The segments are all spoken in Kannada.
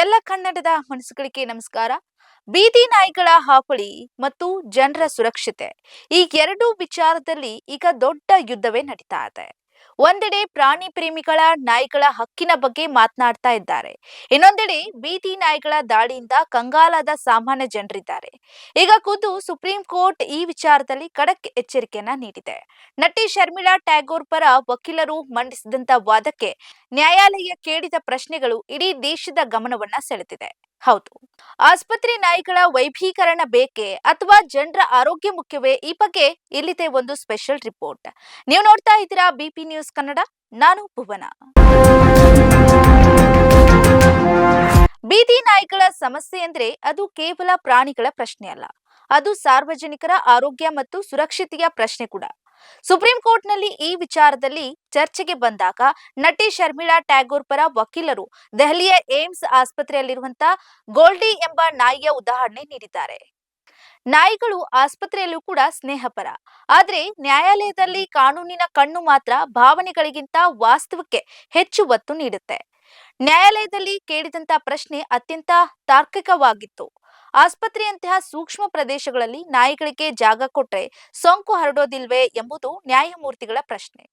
ಎಲ್ಲ ಕನ್ನಡದ ಮನಸ್ಸುಗಳಿಗೆ ನಮಸ್ಕಾರ. ಬೀದಿ ನಾಯಿಗಳ ಹಾವಳಿ ಮತ್ತು ಜನರ ಸುರಕ್ಷತೆ ಈ ಎರಡೂ ವಿಚಾರದಲ್ಲಿ ಈಗ ದೊಡ್ಡ ಯುದ್ಧವೇ ನಡೀತಾ ಇದೆ. ಒಂದೆಡೆ ಪ್ರಾಣಿ ಪ್ರೇಮಿಗಳ ನಾಯಿಗಳ ಹಕ್ಕಿನ ಬಗ್ಗೆ ಮಾತನಾಡ್ತಾ ಇದ್ದಾರೆ. ಇನ್ನೊಂದೆಡೆ ಬೀದಿ ನಾಯಿಗಳ ದಾಳಿಯಿಂದ ಕಂಗಾಲಾದ ಸಾಮಾನ್ಯ ಜನರಿದ್ದಾರೆ. ಈಗ ಖುದ್ದು ಸುಪ್ರೀಂ ಕೋರ್ಟ್ ಈ ವಿಚಾರದಲ್ಲಿ ಖಡಕ್ ಎಚ್ಚರಿಕೆಯನ್ನ ನೀಡಿದೆ. ನಟಿ ಶರ್ಮಿಳಾ ಟ್ಯಾಗೋರ್ ಪರ ವಕೀಲರು ಮಂಡಿಸಿದಂತ ವಾದಕ್ಕೆ ನ್ಯಾಯಾಲಯ ಕೇಳಿದ ಪ್ರಶ್ನೆಗಳು ಇಡೀ ದೇಶದ ಗಮನವನ್ನ ಸೆಳೆದಿದೆ. ಹೌದು. ಆಸ್ಪತ್ರೆ ನಾಯಿಗಳ ವೈಭೀಕರಣ ಬೇಕೇ ಅಥವಾ ಜನರ ಆರೋಗ್ಯ ಮುಖ್ಯವೇ? ಈ ಬಗ್ಗೆ ಇಲ್ಲಿದೆ ಒಂದು ಸ್ಪೆಷಲ್ ರಿಪೋರ್ಟ್. ನೀವು ನೋಡ್ತಾ ಇದ್ದೀರಾ ಬಿಪಿ ನ್ಯೂಸ್ ಕನ್ನಡ, ನಾನು ಭುವನ. ಬೀದಿ ನಾಯಿಗಳ ಸಮಸ್ಯೆ ಅಂದ್ರೆ ಅದು ಕೇವಲ ಪ್ರಾಣಿಗಳ ಪ್ರಶ್ನೆ ಅಲ್ಲ. ಅದು ಸಾರ್ವಜನಿಕರ ಆರೋಗ್ಯ ಮತ್ತು ಸುರಕ್ಷತೆಯ ಪ್ರಶ್ನೆ ಕೂಡ. ಸುಪ್ರೀಂ ಕೋರ್ಟ್ನಲ್ಲಿ ಈ ವಿಚಾರದಲ್ಲಿ ಚರ್ಚೆಗೆ ಬಂದಾಗ ನಟಿ ಶರ್ಮಿಳಾ ಟ್ಯಾಗೋರ್ ಪರ ವಕೀಲರು ದೆಹಲಿಯ ಏಮ್ಸ್ ಆಸ್ಪತ್ರೆಯಲ್ಲಿರುವಂತಹ ಗೋಲ್ಡಿ ಎಂಬ ನಾಯಿಯ ಉದಾಹರಣೆ ನೀಡಿದ್ದಾರೆ. ನಾಯಿಗಳು ಆಸ್ಪತ್ರೆಯಲ್ಲೂ ಕೂಡ ಸ್ನೇಹಪರ. ಆದ್ರೆ ನ್ಯಾಯಾಲಯದಲ್ಲಿ ಕಾನೂನಿನ ಕಣ್ಣು ಮಾತ್ರ ಭಾವನೆಗಳಿಗಿಂತ ವಾಸ್ತವಕ್ಕೆ ಹೆಚ್ಚು ಒತ್ತು ನೀಡುತ್ತೆ. ನ್ಯಾಯಾಲಯದಲ್ಲಿ ಕೇಳಿದಂತ ಪ್ರಶ್ನೆ ಅತ್ಯಂತ ತಾರ್ಕಿಕವಾಗಿತ್ತು. ಆಸ್ಪತ್ರೆಯಂತಹ ಸೂಕ್ಷ್ಮ ಪ್ರದೇಶಗಳಲ್ಲಿ ನಾಯಿಗಳಿಗೆ ಜಾಗ ಕೊಟ್ರೆ ಸೋಂಕು ಹರಡೋದಿಲ್ವೇ ಎಂಬುದು ನ್ಯಾಯಮೂರ್ತಿಗಳ ಪ್ರಶ್ನೆ.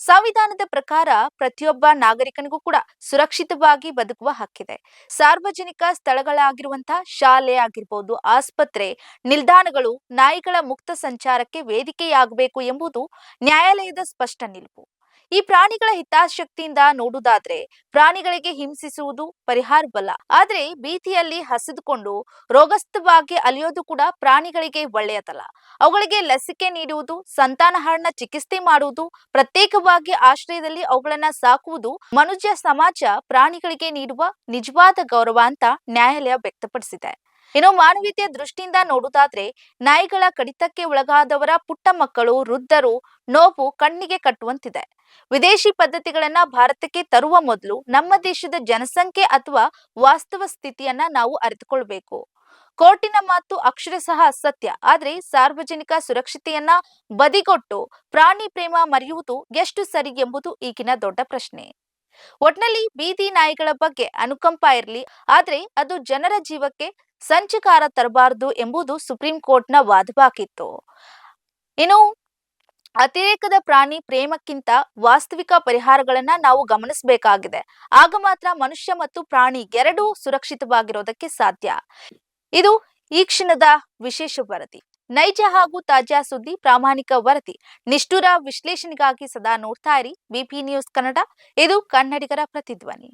ಸಂವಿಧಾನದ ಪ್ರಕಾರ ಪ್ರತಿಯೊಬ್ಬ ನಾಗರಿಕನಿಗೂ ಕೂಡ ಸುರಕ್ಷಿತವಾಗಿ ಬದುಕುವ ಹಕ್ಕಿದೆ. ಸಾರ್ವಜನಿಕ ಸ್ಥಳಗಳಾಗಿರುವಂತಹ ಶಾಲೆ ಆಗಿರ್ಬೋದು, ಆಸ್ಪತ್ರೆ, ನಿಲ್ದಾಣಗಳು ನಾಯಿಗಳ ಮುಕ್ತ ಸಂಚಾರಕ್ಕೆ ವೇದಿಕೆಯಾಗಬೇಕು ಎಂಬುದು ನ್ಯಾಯಾಲಯದ ಸ್ಪಷ್ಟ ನಿಲುವು ಈ ಪ್ರಾಣಿಗಳ ಹಿತಾಸಕ್ತಿಯಿಂದ ನೋಡುವುದಾದ್ರೆ ಪ್ರಾಣಿಗಳಿಗೆ ಹಿಂಸಿಸುವುದು ಪರಿಹಾರವಲ್ಲ ಆದ್ರೆ ಭೀತಿಯಲ್ಲಿ ಹಸಿದುಕೊಂಡು ರೋಗಸ್ಥವಾಗಿ ಅಲಿಯೋದು ಕೂಡ ಪ್ರಾಣಿಗಳಿಗೆ ಒಳ್ಳೆಯದಲ್ಲ. ಅವುಗಳಿಗೆ ಲಸಿಕೆ ನೀಡುವುದು ಸಂತಾನಹರಣ ಚಿಕಿತ್ಸೆ ಮಾಡುವುದು, ಪ್ರತ್ಯೇಕವಾಗಿ ಆಶ್ರಯದಲ್ಲಿ ಅವುಗಳನ್ನ ಸಾಕುವುದು ಮನುಷ್ಯ ಸಮಾಜ ಪ್ರಾಣಿಗಳಿಗೆ ನೀಡುವ ನಿಜವಾದ ಗೌರವ ಅಂತ ನ್ಯಾಯಾಲಯ ವ್ಯಕ್ತಪಡಿಸಿದೆ. ಇನ್ನು ಮಾನವೀಯತೆಯ ದೃಷ್ಟಿಯಿಂದ ನೋಡುವುದಾದ್ರೆ, ನಾಯಿಗಳ ಕಡಿತಕ್ಕೆ ಒಳಗಾದವರ ಪುಟ್ಟ ಮಕ್ಕಳು, ವೃದ್ಧರು ನೋವು ಕಣ್ಣಿಗೆ ಕಟ್ಟುವಂತಿದೆ. ವಿದೇಶಿ ಪದ್ಧತಿಗಳನ್ನ ಭಾರತಕ್ಕೆ ತರುವ ಮೊದಲು ನಮ್ಮ ದೇಶದ ಜನಸಂಖ್ಯೆ ಅಥವಾ ವಾಸ್ತವ ಸ್ಥಿತಿಯನ್ನ ನಾವು ಅರಿತುಕೊಳ್ಬೇಕು. ಕೋರ್ಟಿನ ಮಾತು ಅಕ್ಷರ ಸಹ ಸತ್ಯ, ಆದ್ರೆ ಸಾರ್ವಜನಿಕ ಸುರಕ್ಷತೆಯನ್ನ ಬದಿಗೊಟ್ಟು ಪ್ರಾಣಿ ಪ್ರೇಮ ಮರೆಯುವುದು ಎಷ್ಟು ಸರಿ ಎಂಬುದು ಈಗಿನ ದೊಡ್ಡ ಪ್ರಶ್ನೆ. ಒಟ್ನಲ್ಲಿ ಬೀದಿ ನಾಯಿಗಳ ಬಗ್ಗೆ ಅನುಕಂಪ ಇರಲಿ, ಆದ್ರೆ ಅದು ಜನರ ಜೀವಕ್ಕೆ ಸಂಚಕಾರ ತರಬಾರದು ಎಂಬುದು ಸುಪ್ರೀಂ ಕೋರ್ಟ್ನ ವಾದವಾಗಿತ್ತು. ಇನ್ನು ಅತಿರೇಕದ ಪ್ರಾಣಿ ಪ್ರೇಮಕ್ಕಿಂತ ವಾಸ್ತವಿಕ ಪರಿಹಾರಗಳನ್ನ ನಾವು ಗಮನಿಸಬೇಕಾಗಿದೆ. ಆಗ ಮಾತ್ರ ಮನುಷ್ಯ ಮತ್ತು ಪ್ರಾಣಿ ಎರಡೂ ಸುರಕ್ಷಿತವಾಗಿರೋದಕ್ಕೆ ಸಾಧ್ಯ. ಇದು ಈ ಕ್ಷಣದ ವಿಶೇಷ ವರದಿ. ನೈಜ ಹಾಗೂ ತಾಜಾ ಸುದ್ದಿ, ಪ್ರಾಮಾಣಿಕ ವರದಿ. ನಿಷ್ಠುರ ವಿಶ್ಲೇಷಣೆಗಾಗಿ ಸದಾ ನೋಡ್ತಾ ಇರಿ. BP news Kannada. ಇದು ಕನ್ನಡಿಗರ ಪ್ರತಿಧ್ವನಿ.